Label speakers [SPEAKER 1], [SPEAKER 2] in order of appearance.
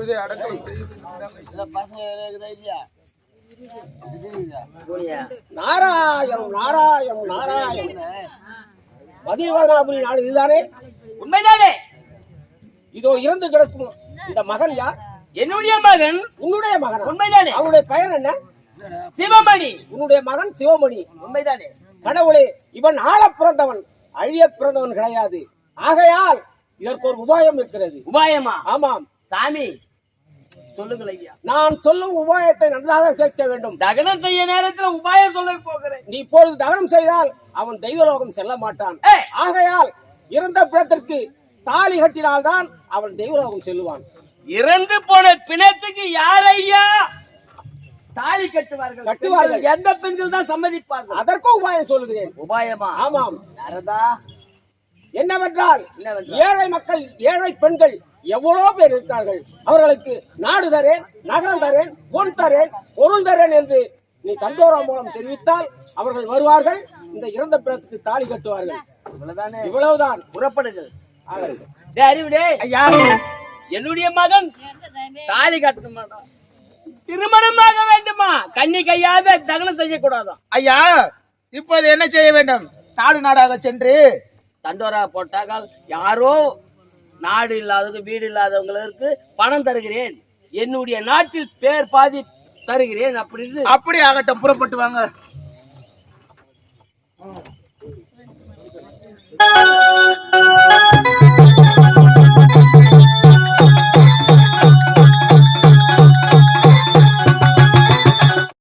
[SPEAKER 1] ஐயா அடக்கம்
[SPEAKER 2] நாராயணம் நாராயணம் நாராயணம் மதிவதனாபுரி நாடு இதுதானே?
[SPEAKER 3] உண்மைதானே?
[SPEAKER 2] இதோ இறந்து கிடக்கும் இந்த மகன் யார்?
[SPEAKER 3] என்னுடைய மகன்.
[SPEAKER 2] உன்னுடைய மகன்?
[SPEAKER 3] உண்மைதானே?
[SPEAKER 2] அவனுடைய பெயர் என்ன?
[SPEAKER 3] சிவமணி.
[SPEAKER 2] உன்னுடைய மகன் சிவமணி.
[SPEAKER 3] உண்மைதானே?
[SPEAKER 2] கடவுளே இவன் ஆள பிறந்தவன். அழிய பிறந்தவன் கிடையாது. ஆகையால் இதற்கு ஒரு உபாயம் இருக்கிறது.
[SPEAKER 3] உபாயமா?
[SPEAKER 2] ஆமாம்.
[SPEAKER 3] சாமி சொல்லுங்கள் ஐயா.
[SPEAKER 2] நான் சொல்லும் உபாயத்தை நன்றாக கேட்க வேண்டும்.
[SPEAKER 3] தகனம் செய்ய நேரத்துல உபாயம் சொல்ல போகிறேன்.
[SPEAKER 2] நீ இப்பொழுது தகனம் செய்தால் அவன் தெய்வலோகம் செல்ல மாட்டான். ஆகையால் இறந்த பிணத்திற்கு தாலி கட்டினால்தான் அவன் தெய்வலோகம் செல்லுவான்.
[SPEAKER 3] இறந்து போன பிணத்துக்கு யார் ஐயா தாலி கட்டுவார்கள்?
[SPEAKER 2] கட்டுவார்கள்.
[SPEAKER 3] எந்த பெண்கள் தான் சம்மதிப்பார்கள்?
[SPEAKER 2] அதற்கும் உபாயம் சொல்லுகிறேன்.
[SPEAKER 3] உபாயமா?
[SPEAKER 2] ஆமாம்.
[SPEAKER 3] நாரதா
[SPEAKER 2] என்னவென்றால்? ஏழை மக்கள் ஏழை பெண்கள் எவ்வளவு பேர் இருக்கிறார்கள் அவர்களுக்கு நாடு தரேன் நகரம் தரேன் பொன் தரேன் பொருள் தரேன் என்று நீ தந்தோரா மூலம் தெரிவித்தால் அவர்கள் வருவார்கள் இந்த இறந்த பிணத்துக்கு தாலி கட்டுவார்கள்.
[SPEAKER 3] இவ்வளவுதானே?
[SPEAKER 2] இவ்வளவுதான்.
[SPEAKER 3] புறப்படுங்கள்.
[SPEAKER 2] ஐயா.
[SPEAKER 3] என்னுடைய மகன் தாலி கட்டணுமா? திருமணமாக வேண்டுமா? கண்ணி கையாத தகனம் செய்யக்கூடாதான்
[SPEAKER 1] ஐயா இப்போது என்ன செய்ய வேண்டும்? நாடு நாடாக சென்று
[SPEAKER 3] தண்டோரா போட்டாக்கால் யாரோ நாடு இல்லாதவங்க வீடு இல்லாதவங்களுக்கு பணம் தருகிறேன். என்னுடைய நாட்டில் பேர் பாதி தருகிறேன் அப்படின்னு
[SPEAKER 1] அப்படி ஆகட்டும் புறப்பட்டு வாங்க.